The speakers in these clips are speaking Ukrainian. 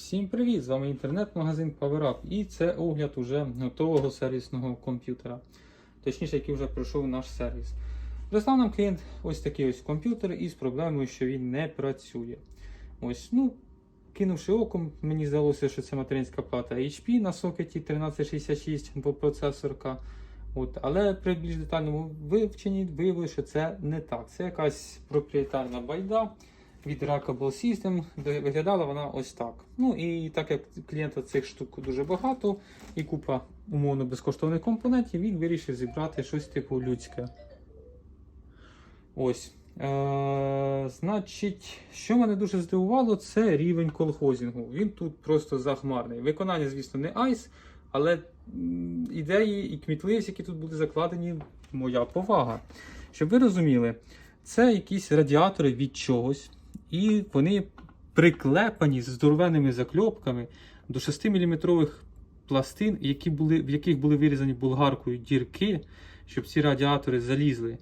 Всім привіт! З вами інтернет-магазин PowerUp і це огляд уже готового сервісного комп'ютера. Точніше, який вже пройшов наш сервіс. Прислав нам клієнт ось такий ось комп'ютер із проблемою, що він не працює. Ось, ну, кинувши оком, мені здалося, що це материнська плата HP на сокеті 1366 двопроцесорка. От, але при більш детальному вивченні виявилося, що це не так. Це якась проприєтарна байда від Rackable System. Виглядала вона ось так. Ну і так як клієнта цих штук дуже багато і купа умовно безкоштовних компонентів, він вирішив зібрати щось типу людське. Ось. Е, значить, що мене дуже здивувало, це рівень колхозінгу. Він тут просто захмарний. Виконання, звісно, не ICE, але ідеї і кмітливість, які тут були закладені, моя повага. Щоб ви розуміли, це якісь радіатори від чогось, і вони приклепані з здоровенними закльопками до 6-мм пластин, які були, в яких були вирізані болгаркою дірки, щоб ці радіатори залізли.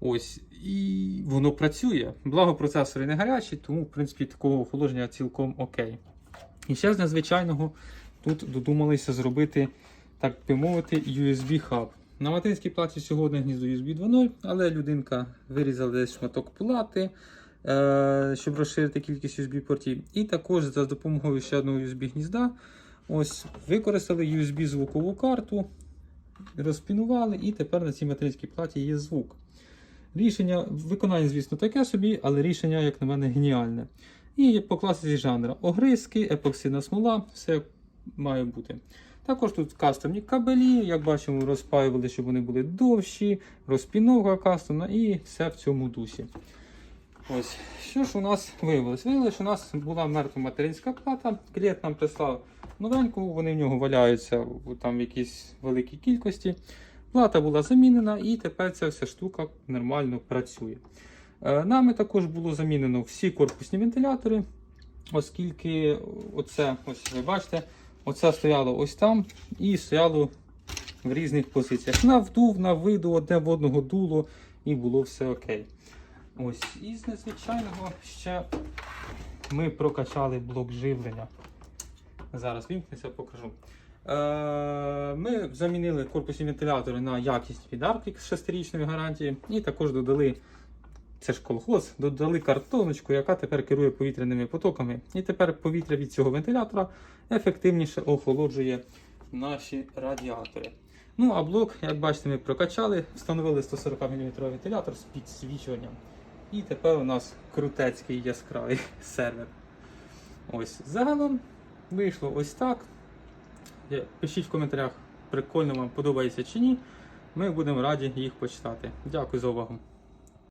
Ось, і воно працює. Благо процесори не гарячі, тому, в принципі, такого охолодження цілком окей. І ще з надзвичайного тут додумалися зробити, так би мовити, USB-хаб. На материнській платі сьогодні гніздо USB 2.0, але людинка вирізала десь шматок плати, щоб розширити кількість USB-портів. І також за допомогою ще одного USB-гнізда ось, використали USB-звукову карту, розпінували, і тепер на цій материнській платі є звук. Рішення, виконання, звісно, таке собі, але рішення, як на мене, геніальне. І по класиці жанру огризки, епоксидна смола, все має бути. Також тут кастомні кабелі, як бачимо, розпаювали, щоб вони були довші, розпіновка кастомна і все в цьому дусі. Ось, що ж у нас виявилось? Виявилось, що у нас була мертва материнська плата. Клієнт нам прислав новеньку, вони в нього валяються там в якійсь великій кількості. Плата була замінена, і тепер ця вся штука нормально працює. Е, Нами також було замінено всі корпусні вентилятори, оскільки оце, ось ви бачите, оце стояло ось там і стояло в різних позиціях. На вдув, на виду, одне в одного дуло, і було все окей. Ось, і з незвичайного ще ми прокачали блок живлення. Зараз вімкнеться, покажу. Е, Ми замінили корпусні вентилятори на якість від Arctic з 6-річної гарантії, і також додали, це ж колхоз, додали картоночку, яка тепер керує повітряними потоками. І тепер повітря від цього вентилятора ефективніше охолоджує наші радіатори. Ну, а блок, як бачите, ми прокачали, встановили 140 мм вентилятор з підсвічуванням. І тепер у нас крутецький яскравий сервер. Ось, загалом вийшло ось так. Е, Пишіть в коментарях, прикольно вам подобається чи ні. Ми будемо раді їх почитати. Дякую за увагу.